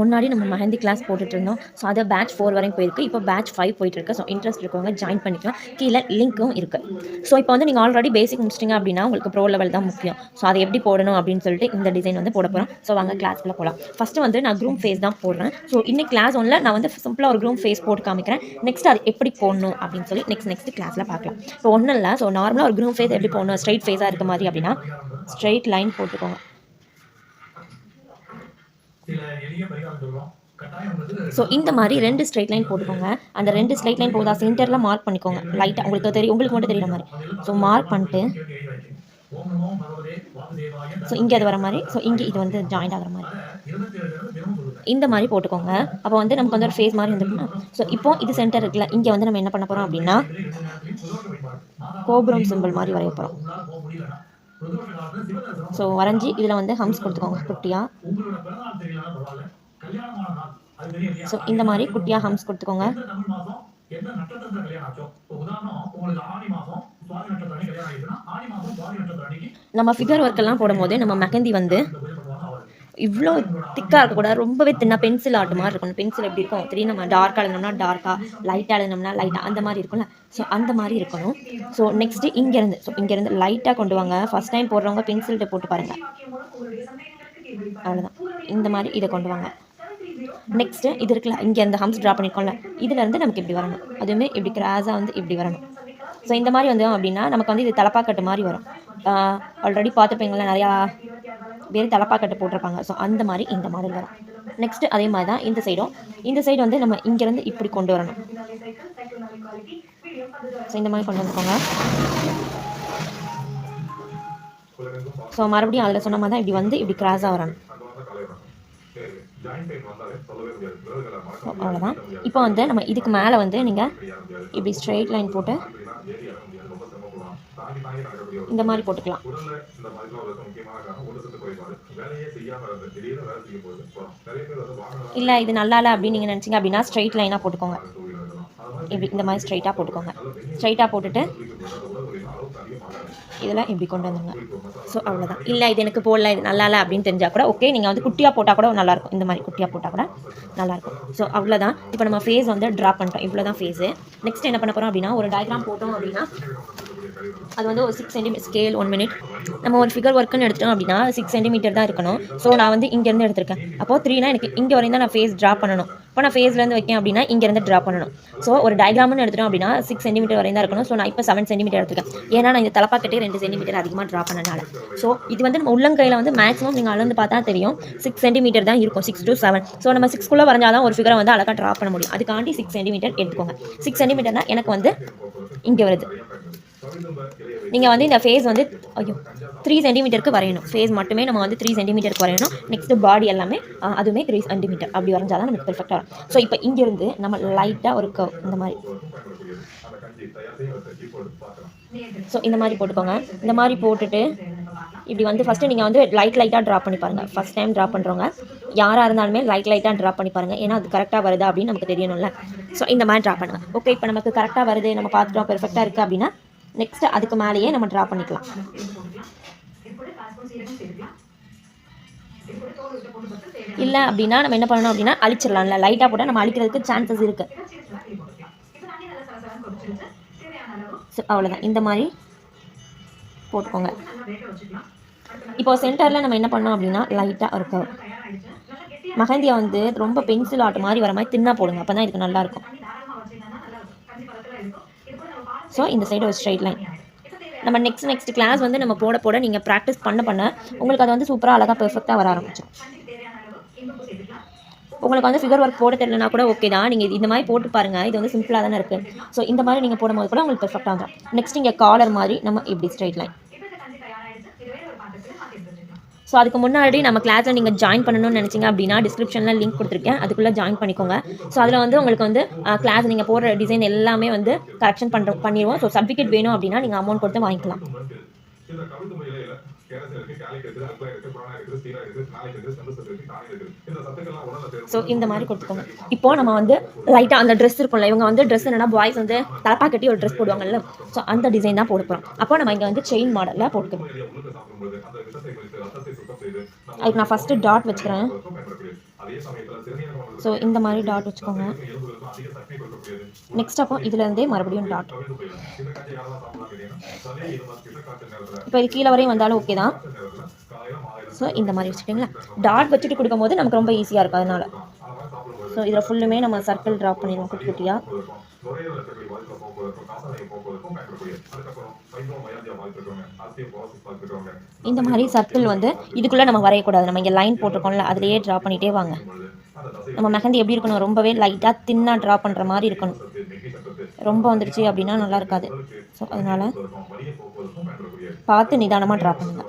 முன்னாடி நம்ம மெஹந்தி கிளாஸ் போட்டுட்டு இருந்தோம் ஸோ அதை பேட்ச் ஃபோர் வரைக்கும் போயிருக்கு. இப்போ பேட்ச் ஃபைவ் போயிட்டு இருக்கு ஸோ இன்ட்ரெஸ்ட் இருக்கவங்க ஜாயின் பண்ணிக்கலாம். கீழே லிங்க்கும் இருக்குது ஸோ இப்போ வந்து நீங்கள் ஆல்ரெடி பேசிக் முடிச்சிட்டிங்க அப்படின்னா உங்களுக்கு ப்ரோ லெவல் தான் முக்கியம். ஸோ அதை எப்படி போடணும் அப்படின்னு சொல்லிட்டு இந்த டிசைன் வந்து போட போகிறோம் ஸோ வாங்க கிளாஸ்க்குள்ள போகலாம் ஃபஸ்ட்டு வந்து நான் க்ரூம் ஃபேஸ் தான் போடுறேன். ஸோ இன்னைக்கு கிளாஸ் ஒன்றில் நான் வந்து சிம்பிளாக ஒரு க்ரூம் ஃபேஸ் போட்டு காமிக்கிறேன். நெக்ஸ்ட் அது எப்படி போடணும் அப்படின்னு சொல்லி நெக்ஸ்ட் நெக்ஸ்ட் கிளாஸில் பார்க்கலாம். இப்போ ஒன்றும் இல்லை ஸோ நார்மலாக ஒரு க்ரூம் ஃபேஸ் எப்படி போடணும்? ஸ்ட்ரைட் ஃபேஸாக இருக்க மாதிரி அப்படின்னா ஸ்ட்ரைட் லைன் போட்டுக்கோங்க. ஸோ இந்த மாதிரி ரெண்டு ஸ்ட்ரைட் லைன் போட்டுக்கோங்க. அந்த ரெண்டு ஸ்ட்ரைட் லைன் போதா சென்டரில் மார்க் பண்ணிக்கோங்க. லைட்டாக உங்களுக்கு தெரியும். உங்களுக்கு மட்டும் தெரியுற மாதிரி. ஸோ மார்க் பண்ணிட்டு ஸோ இங்கே அது வர மாதிரி. ஸோ இங்கே இது வந்து ஜாயிண்ட் ஆகிற மாதிரி. இந்த மாதிரி போட்டுக்கோங்க. அப்போ வந்து நமக்கு வந்து ஒரு ஃபேஸ் மாதிரி வந்துருக்குமா ஸோ இப்போ இது சென்டர் இருக்குல்ல. இங்கே வந்து நம்ம என்ன பண்ண போகிறோம் அப்படின்னா கோபுரம் சிம்பிள் மாதிரி வரைய போகிறோம் ஸோ வரைஞ்சி இதில் வந்து ஹம்ஸ் கொடுத்துக்கோங்க குட்டியாக ஸோ இந்த மாதிரி குட்டியாக ஹம்ஸ் கொடுத்துக்கோங்க. எந்த நட்சத்திரத்துல கல்யாணம் ஆச்சோ உதாரணம் உங்களுக்கு மாசம் சுவாதி நட்சத்திரம் கல்யாணம் ஆயிடுச்சுன்னா மாசம் சுவாதி நட்சத்திரம் நம்ம ஃபிகர் ஒர்க்கெல்லாம் போடும்போது நம்ம மெஹந்தி வந்து இவ்வளோ திக்காக இருக்கக்கூடாது. ரொம்பவே தின்னா பென்சில் ஆர்ட் மாதிரி இருக்கணும். பென்சில் எப்படி இருக்கும்? திடீர்னு நம்ம டார்க்காக எழுதணும்னா டார்க்காக லைட்டாக எழுதணும்னா லைட்டாக அந்த மாதிரி இருக்கும்ல. ஸோ அந்த மாதிரி இருக்கணும். ஸோ நெக்ஸ்ட்டு இங்கேருந்து ஸோ இங்கேருந்து லைட்டாக கொண்டு வாங்க. ஃபஸ்ட் டைம் போடுறவங்க பென்சில்கிட்ட போட்டு பாருங்கள் அவ்வளோதான் இந்த மாதிரி இதை கொண்டு வாங்க. நெக்ஸ்ட்டு இது இருக்குல்ல இங்கே அந்த ஹம்ஸ் ட்ரா பண்ணியிருக்கோம்ல இதுலேருந்து நமக்கு இப்படி வரணும்? அதுவுமே இப்படி கிராஸாக வந்து இப்படி வரணும்? ஸோ இந்த மாதிரி வந்தோம் அப்படின்னா நமக்கு வந்து இது தலப்பாக்கட்டு மாதிரி வரும். ஆல்ரெடி பார்த்துருப்பீங்களா நிறையா பேர் தலப்பாக்கட்டு போட்டிருப்பாங்க. ஸோ அந்த மாதிரி இந்த மாதிரி வரும். நெக்ஸ்ட்டு அதே மாதிரி தான் இந்த சைடும் இந்த சைடு வந்து நம்ம இங்கேருந்து இப்படி கொண்டு வரணும். ஸோ இந்த மாதிரி கொண்டு வந்துக்கோங்க. ஸோ மறுபடியும் அதில் சொன்ன மாதிரி தான் இப்படி வந்து இப்படி கிராஸாக வரணும். அவ்வளோதான் இப்போ வந்து நம்ம இதுக்கு மேலே வந்து நீங்கள் இப்படி ஸ்ட்ரெயிட் லைன் போட்டு இந்த மாதிரி போட்டுக்கலாம். இல்லை இது நல்லா இல்லை அப்படின்னு நீங்கள் நினச்சிங்க அப்படின்னா ஸ்ட்ரெயிட் லைனாக போட்டுக்கோங்க. இப்படி இந்த மாதிரி ஸ்ட்ரைட்டாக போட்டுக்கோங்க. ஸ்ட்ரைட்டாக போட்டுட்டு இதெல்லாம் இப்படி கொண்டு வந்துருங்க ஸோ அவ்வளோதான் இல்லை இது எனக்கு போடல இது நல்லா இல்லை அப்படின்னு தெரிஞ்சால் கூட ஓகே நீங்கள் வந்து குட்டியாக போட்டால் கூட நல்லாயிருக்கும். இந்த மாதிரி குட்டியாக போட்டால் கூட நல்லாயிருக்கும். ஸோ அவ்வளோதான் இப்போ நம்ம ஃபேஸ் வந்து ட்ரா பண்ணிட்டோம். இவ்வளோ தான் ஃபேஸு நெக்ஸ்ட் என்ன பண்ண போகிறோம் அப்படின்னா ஒரு டயக்ராம் போட்டோம் அப்படின்னா அது வந்து ஒரு six centimetre scale one minute நம்ம ஒரு ஃபிகர் ஒர்க்குன்னு எடுத்துட்டோம் அப்படின்னா சிக்ஸ் சென்டிமீட்டர் தான் இருக்கணும். ஸோ நான் வந்து இங்கேருந்து எடுத்திருக்கேன். அப்போது த்ரீனா எனக்கு இங்கே வரையும் தான் நான் ஃபேஸ் ட்ரா பண்ணணும். இப்போ நான் ஃபேஸ்லேருந்து வைக்கேன் அப்படின்னா இங்கேருந்து ட்ரா பண்ணணும். ஸோ ஒரு டயக்ராம்னு எடுத்துட்டோம் அப்படின்னா சிக்ஸ் சென்டிமீட்டர் வரையும் தான் இருக்கணும். ஸோ நான் இப்போ செவன் சென்டிமீட்டர் எடுத்துருக்கேன். ஏன்னா நான் இந்த தலப்பாக்கட்டே ரெண்டு சென்டிமீட்டர் அதிகமாக ட்ரா பண்ணனால. ஸோ இது வந்து நம்ம உள்ளங்கையில் வந்து மேக்ஸிமம் நீங்கள் அளந்து பார்த்தா தெரியும். சிக்ஸ் சென்டிமீட்டர் தான் இருக்கும். சிக்ஸ் டு செவன் ஸோ நம்ம சிக்ஸ்க்குள்ளே வரைஞ்சால் தான் ஒரு ஃபிகரை வந்து அழகாக ட்ரா பண்ண முடியும். அதுக்காண்டி சிக்ஸ் சென்டிமீட்டர் எடுத்துக்கோங்க. சிக்ஸ் சென்டிமீட்டர்னால் எனக்கு வந்து இங்கே வருது. நீங்கள் வந்து இந்த ஃபேஸ் வந்து ஐயோ த்ரீ சென்டிமீட்டருக்கு வரையணும். ஃபேஸ் மட்டுமே நம்ம வந்து த்ரீ சென்டிமீட்டருக்கு வரையணும். நெக்ஸ்ட் பாடி எல்லாமே அதுவுமே த்ரீ சென்டிமீட்டர் அப்படி வரைஞ்சால் தான் நமக்கு பெர்ஃபெக்டாக வரும் ஸோ இப்போ இங்கேருந்து நம்ம லைட்டாக ஒரு கவ் இந்த மாதிரி. ஸோ இந்த மாதிரி போட்டுக்கோங்க. இந்த மாதிரி போட்டுட்டு இப்படி வந்து ஃபஸ்ட்டு நீங்கள் வந்து லைட் லைட்டாக ட்ரா பண்ணி பாருங்கள் ஃபஸ்ட் டைம் ட்ரா பண்ணுறவங்க யாராக இருந்தாலுமே லைட் லைட்டாக ட்ரா பண்ணி பாருங்கள் ஏன்னா அது கரெக்டாக வருதா அப்படின்னு நமக்கு தெரியணும்ல ஸோ இந்த மாதிரி ட்ரா பண்ணுங்கள் ஓகே இப்போ நமக்கு கரெக்டாக வருது. நம்ம பார்த்துட்டோம் பெர்ஃபெக்டாக இருக்குது அப்படின்னா நெக்ஸ்ட் அதுக்கு மேலேயே நம்ம ட்ரா பண்ணிக்கலாம். இல்லை அப்படின்னா நம்ம என்ன பண்ணணும் அப்படின்னா அழிச்சிடலாம்ல. லைட்டாக போட்டால் நம்ம அழிக்கிறதுக்கு சான்சஸ் இருக்குது ஸோ அவ்வளோதான் இந்த மாதிரி போட்டுக்கோங்க. இப்போ சென்டரில் நம்ம என்ன பண்ணோம் அப்படின்னா லைட்டாக இருக்கும். மகந்தியை வந்து ரொம்ப பென்சில் ஆர்ட் மாதிரி வர மாதிரி தின்னா போடுங்க. அப்போ தான் இதுக்கு நல்லாயிருக்கும் ஸோ இந்த சைடு ஒரு ஸ்ட்ரைட் லைன் நம்ம நெக்ஸ்ட் நெக்ஸ்ட் கிளாஸ் வந்து நம்ம போட போட நீங்கள் ப்ராக்டிஸ் பண்ண பண்ண உங்களுக்கு அது வந்து சூப்பராக அழகாக பெர்ஃபெக்டாக வர ஆரம்பிச்சிடும் உங்களுக்கு வந்து ஃபிகர் ஒர்க் போட தெரியலனா கூட ஓகே தான். நீங்கள் இந்த மாதிரி போட்டு பாருங்கள் இது வந்து சிம்பிளாக தானே இருக்குது ஸோ இந்த மாதிரி நீங்கள் போடும்போது கூட உங்களுக்கு பெர்ஃபெக்டாக வந்துடும் நெக்ஸ்ட் இங்கே காலர் மாதிரி நம்ம இப்படி ஸ்ட்ரைட் லைன் ஸோ அதுக்கு முன்னாடி நம்ம கிளாஸில் நீங்கள் ஜாயின் பண்ணணும்னு நினச்சிங்க அப்படின்னா டிஸ்கிரிப்ஷனில் லிங்க் கொடுத்துருக்கேன். அதுக்குள்ளே ஜாயின் பண்ணிக்கோங்க. ஸோ அதில் வந்து உங்களுக்கு வந்து கிளாஸ் நீங்கள் போடுற டிசைன் எல்லாமே வந்து கரெக்ஷன் பண்ணுற பண்ணிடுவோம். ஸோ சர்டிஃபிகேட் வேணும் அப்படின்னா நீங்கள் அமௌண்ட் கொடுத்து வாங்கிக்கலாம். ஸோ இந்த மாதிரி கொடுத்துக்கோங்க. இப்போ நம்ம வந்து லைட்டாக அந்த ட்ரெஸ் இருக்கும்ல இவங்க வந்து ட்ரெஸ் என்னன்னா பாய்ஸ் வந்து தலப்பா கட்டி ஒரு ட்ரெஸ் போடுவாங்கல்ல. ஸோ அந்த டிசைன் தான் போட போகிறோம் அப்போ நம்ம இங்கே வந்து செயின் மாடலில் போட்டுக்கணும் உணவு சாப்பிடும்போது அந்த விஷத்தை குறித்து ரத்தத்தை சுத்தம் செய்து நம்ம அதுக்கு நான் ஃபஸ்ட்டு டாட் வச்சுக்கிறேன். ஸோ இந்த மாதிரி டாட் வச்சுக்கோங்க. நெக்ஸ்ட் அப்போ இதுலேருந்தே மறுபடியும் டாட் இப்போ இது கீழே வரையும் வந்தாலும் ஓகே தான். ஸோ இந்த மாதிரி வச்சுக்கிட்டிங்களா? டாட் வச்சுட்டு கொடுக்கும்போது நமக்கு ரொம்ப ஈஸியாக இருக்கும் அதனால். ஸோ இதில் ஃபுல்லுமே நம்ம சர்க்கிள் ட்ராப் பண்ணிடுவோம் குட்டி குட்டியாக நுரையீரல் இருக்கக்கூடிய பாதிப்புல போக்குவதற்கும் காசநோய் போக்குவதற்கும் பயன்படக்கூடியது அதுக்கப்புறம் ஃபைப்ரோமயால்ஜியா பாதிப்பு இருக்கவங்க ஆஸ்டியோபோரோசிஸ் பாதிப்பு இருக்கவங்க இந்த மாதிரி சர்க்கிள் வந்து இதுக்குள்ளே நம்ம வரையக்கூடாது நம்ம இங்கே லைன் போட்டிருக்கோம்ல அதிலேயே ட்ரா பண்ணிகிட்டே வாங்க. நம்ம மெஹந்தி எப்படி இருக்கணும்? ரொம்பவே லைட்டாக தின்னாக ட்ரா பண்ணுற மாதிரி இருக்கணும். ரொம்ப வந்துடுச்சு அப்படின்னா நல்லா இருக்காது. ஸோ அதனால் பார்த்து நிதானமாக ட்ரா பண்ணுங்கள்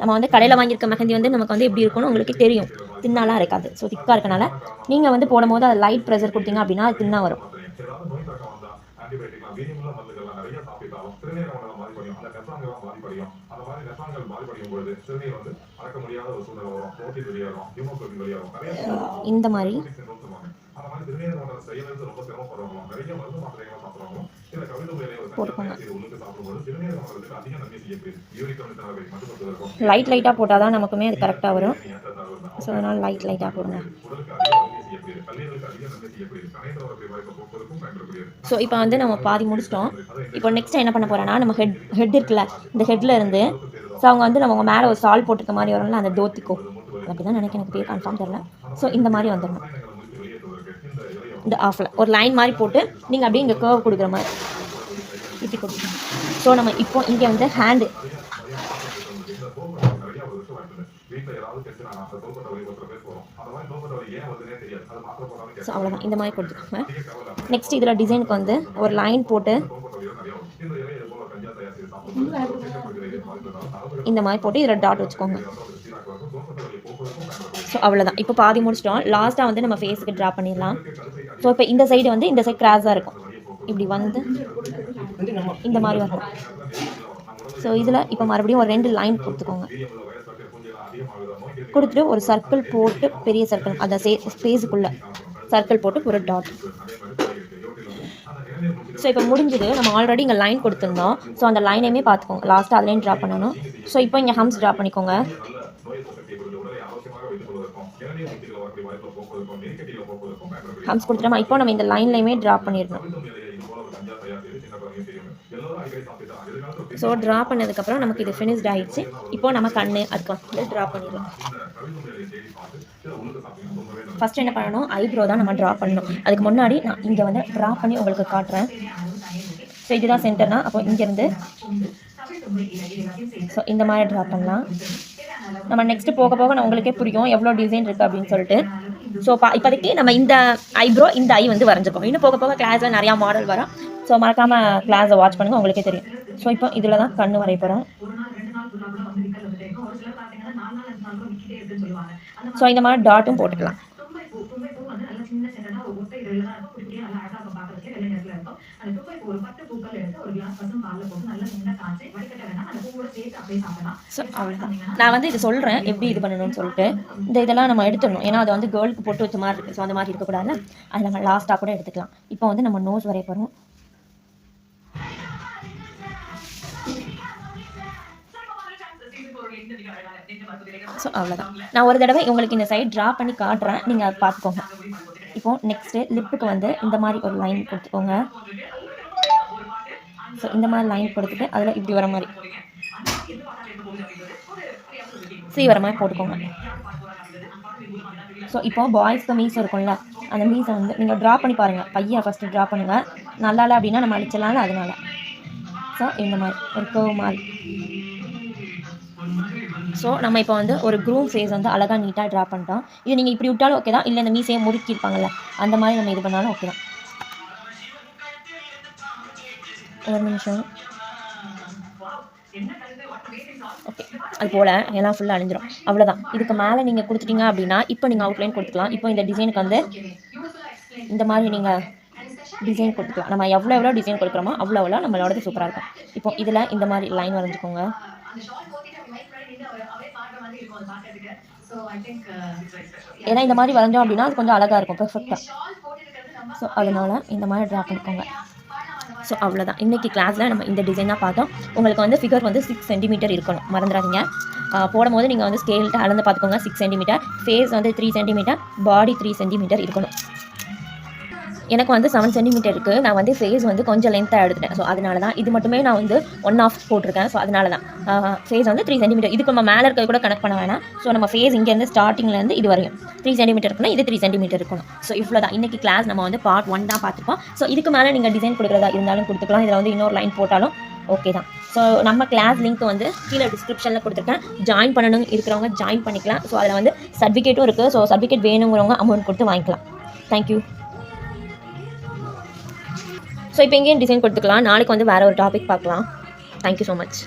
நம்ம வந்து கடையில் வாங்கியிருக்க மெஹந்தி வந்து நமக்கு வந்து எப்படி இருக்கும்னு உங்களுக்கு தெரியும். தின்னாலாம் இருக்காது. ஸோ திக்காக இருக்கனால நீங்கள் வந்து போடும்போது அது லைட் ப்ரெஷர் கொடுத்தீங்க அப்படின்னா அது தின்னா வரும். பொழுது சிறுநீர் வந்து அடக்க முடியாத ஒரு சூழ்நிலை வரும் புரோட்டீன் வெளியாகும் ஹியூமோகுளோபின் வெளியாகும் நிறைய இந்த மாதிரி அந்த மாதிரி சிறுநீரக மண்டலம் செய்யறது ரொம்ப சிரமப்படுறவங்களும் நிறைய மருந்து மாத்திரைகளை சாப்பிடுறவங்களும் இல்ல கவிதை முறையிலே ஒரு செய்து உள்ளுக்கு சாப்பிடும்போது சிறுநீரக மண்டலத்துக்கு அதிக நன்மை செய்யப்படுது யூரிக் அமில அளவை மட்டுப்படுத்துவதற்கும் லைட் லைட்டாக போட்டால் தான் நமக்குமே அது கரெக்டாக வரும் ஸோ அதனால் லைட் லைட்டாக போடுங்க ஸோ இப்போ வந்து நம்ம பாதி முடிச்சிட்டோம் இப்போ நெக்ஸ்ட் என்ன பண்ண போகிறேன்னா நம்ம ஹெட் ஹெட் இருக்குல்ல இந்த ஹெட்டில் இருந்து ஸோ அவங்க வந்து நம்ம மேலே ஒரு சால் போட்டுக்க மாதிரி வரும்ல அந்த தோத்திக்கோ. அப்படி தான் நினைக்கிறேன் எனக்கு பேர் கன்ஃபார்ம் தெரில ஸோ இந்த மாதிரி வந்துடணும் இந்த ஆஃபில் ஒரு லைன் மாதிரி போட்டு நீங்கள் அப்படியே இங்கே கேர்வ் கொடுக்குற மாதிரி. இப்படி கொடுக்கணும் ஸோ நம்ம இப்போ இங்கே வந்து ஹேண்டு ஸோ அவ்வளோதான் இந்த மாதிரி கொடுத்துக்கோங்க. நெக்ஸ்ட் இதில் டிசைனுக்கு வந்து ஒரு லைன் போட்டு இந்த மாதிரி போட்டு இதில் டாட் வச்சுக்கோங்க. ஸோ அவ்வளோதான் இப்போ பாதி முடிச்சிட்டோம். லாஸ்ட்டாக வந்து நம்ம ஃபேஸுக்கு ட்ரா பண்ணிடலாம். ஸோ இப்போ இந்த சைடு வந்து இந்த சைடு கிராஸாக இருக்கும். இப்படி வந்து இந்த மாதிரி வரும். ஸோ இதில் இப்போ மறுபடியும் ஒரு ரெண்டு லைன் கொடுத்துக்கோங்க. கொடுத்துட்டு ஒரு சர்க்கிள் போட்டு பெரிய சர்க்கிள் அந்த சே ஸ்பேஸுக்குள்ளே சர்க்கிள் போட்டு ஒரு டாட் ஸோ இப்போ முடிஞ்சது. நம்ம ஆல்ரெடி இங்கே லைன் கொடுத்துருந்தோம். ஸோ அந்த லைனையுமே பார்த்துக்கோங்க. லாஸ்ட்டாக அதுலேயும் ட்ரா பண்ணணும். ஸோ இப்போ இங்கே ஹம்ஸ் ட்ரா பண்ணிக்கோங்க. ஹம்ஸ் கொடுத்துட்டோமா? இப்போ நம்ம இந்த லைன்லையுமே ட்ரா பண்ணிடணும். ஸோ ட்ரா பண்ணதுக்கப்புறம் நமக்கு இது ஃபினிஷ்ட் ஆகிடுச்சு இப்போ நம்ம கண்ணு அதுக்கு ட்ரா பண்ணிடலாம். ஃபஸ்ட்டு ஃபஸ்ட் என்ன பண்ணணும்? ஐப்ரோ தான் நம்ம ட்ரா பண்ணணும். அதுக்கு முன்னாடி நான் இங்கே வந்து ட்ரா பண்ணி உங்களுக்கு காட்டுறேன். ஸோ இதுதான் சென்டர்னா அப்போ இங்கேருந்து ஸோ இந்த மாதிரி ட்ரா பண்ணலாம். நம்ம நெக்ஸ்ட்டு போக போக நான் உங்களுக்கே புரியும் எவ்வளோ டிசைன் இருக்குது அப்படின்னு சொல்லிட்டு. ஸோ பா இப்போதைக்கு நம்ம இந்த ஐப்ரோ இந்த ஐ வந்து வரைஞ்சிருக்கோம். இன்னும் போக போக கிளாஸில் நிறையா மாடல் வரும். ஸோ மறக்காமல் கிளாஸை வாட்ச் பண்ணுங்கள் உங்களுக்கே தெரியும். ஸோ இப்போ இதில் தான் கண்ணு வரைய போகிறோம் ஸோ இந்த மாதிரி டாட்டும் போட்டுக்கலாம். ஸோ நான் வந்து இது சொல்கிறேன் எப்படி இது பண்ணணும்னு சொல்லிட்டு. இந்த இதெல்லாம் நம்ம எடுத்துடணும். ஏன்னா அது வந்து கேர்ளுக்கு போட்டு வச்ச மாதிரி இருக்குது ஸோ அந்த மாதிரி இருக்கக்கூடாது அது நம்ம லாஸ்ட்டாக கூட எடுத்துக்கலாம். இப்போ வந்து நம்ம நோஸ் வரைய போகிறோம் ஸோ அவ்வளோதான் நான் ஒரு தடவை உங்களுக்கு இந்த சைட் ட்ரா பண்ணி காட்டுறேன். நீங்கள் அதை பார்த்துக்கோங்க. இப்போது நெக்ஸ்ட்டு லிப்புக்கு வந்து இந்த மாதிரி ஒரு லைன் கொடுத்துக்கோங்க. ஸோ இந்த மாதிரி லைன் கொடுத்துட்டு அதில் இப்படி வர மாதிரி. சி வர மாதிரி போட்டுக்கோங்க. ஸோ இப்போ பாய்ஸ்க்கு மீஸ் இருக்கும்ல. அந்த மீஸை வந்து நீங்கள் ட்ரா பண்ணி பாருங்கள் பையன் ஃபஸ்ட்டு ட்ரா பண்ணுங்கள் நல்லா இல்லை அப்படின்னா நம்ம அழிச்சிடலாம்ல அதனால. ஸோ இந்த மாதிரி ஒரு கர்வ் மாதிரி. ஸோ நம்ம இப்போ வந்து ஒரு க்ரூம் ஃபேஸ் வந்து அழகாக நீட்டாக ட்ரா பண்ணிட்டோம். இது நீங்கள் இப்படி விட்டாலும் ஓகே தான். இல்லை இந்த மீசையை முறுக்கியிருப்பாங்கல்ல அந்த மாதிரி நம்ம இது பண்ணாலும் ஓகே தான். ஒரு நிமிஷம். ஓகே அது போல் எல்லாம் ஃபுல்லாக அழிஞ்சிரும் அவ்வளோதான் இதுக்கு மேலே நீங்கள் கொடுத்துட்டீங்க அப்படின்னா இப்போ நீங்கள் அவுட்லைன் கொடுத்துக்கலாம். இப்போ இந்த டிசைனுக்கு வந்து இந்த மாதிரி நீங்கள் டிசைன் கொடுத்துக்கலாம். நம்ம எவ்வளோ எவ்வளோ டிசைன் கொடுக்குறோமோ அவ்வளோ அவ்வளோ நம்மளோடது சூப்பராக இருக்கும். இப்போ இதில் இந்த மாதிரி லைன் வரைஞ்சிக்கோங்க. ஏன்னா இந்த மாதிரி வரைஞ்சோம் அப்படின்னா அது கொஞ்சம் அழகாக இருக்கும் பெர்ஃபெக்டாக ஸோ அதனால் இந்த மாதிரி ட்ரா பண்ணிக்கோங்க. ஸோ அவ்வளோதான் இன்றைக்கி கிளாஸில் நம்ம இந்த டிசைன் தான் பார்த்தோம். உங்களுக்கு வந்து ஃபிகர் வந்து சிக்ஸ் சென்டிமீட்டர் இருக்கணும். மறந்துடாதீங்க. போடும்போது நீங்கள் வந்து ஸ்கேல்ட்டு அளந்து பார்த்துக்கோங்க. சிக்ஸ் சென்டிமீட்டர் ஃபேஸ் வந்து three centimetre body three centimetre இருக்கணும். எனக்கு வந்து செவன் சென்டிமீட்டர் இருக்குது நான் வந்து ஃபேஸ் வந்து கொஞ்சம் லென்த்தாக எடுத்துட்டேன். ஸோ அதனால தான் இது மட்டுமே நான் வந்து ஒன் ஆஃப் போட்டிருக்கேன். ஸோ அதனால தான் ஃபேஸ் வந்து த்ரீ சென்டிமீட்டர் இதுக்கு நம்ம மேலே இருக்கிறது கூட கனெக்ட் பண்ண வேணாம். ஸோ நம்ம ஃபேஸ் இங்கேருந்து ஸ்டார்டிங்லேருந்து இது வரையும். த்ரீ சென்டிமீட்டர் இருக்கணும் இது த்ரீ சென்டிமீட்டர் இருக்கணும். ஸோ இவ்வளோ தான் இன்றைக்கி கிளாஸ் நம்ம வந்து பார்ட் ஒன் தான் பார்த்துருப்போம் ஸோ இதுக்கு மேலே நீங்கள் டிசைன் கொடுக்குறதா இருந்தாலும் கொடுத்துக்கலாம். இதில் வந்து இன்னொரு லைன் போட்டாலும் ஓகே தான். ஸோ நம்ம கிளாஸ் லிங்க் வந்து கீழே டிஸ்கிரிப்ஷனில் கொடுத்துருக்கேன். ஜாயின் பண்ணணும். இருக்கிறவங்க ஜாயின் பண்ணிக்கலாம். ஸோ அதில் வந்து சர்டிஃபிகேட்டும் இருக்குது ஸோ சர்டிஃபிகேட் வேணுங்கிறவங்க அமௌண்ட் கொடுத்து வாங்கிக்கலாம். தேங்க்யூ ஸோ இப்போ எங்கேயும் டிசைன் கொடுத்துக்கலாம். நாளைக்கு வந்து வேறு ஒரு டாபிக் பார்க்கலாம். Thank you so much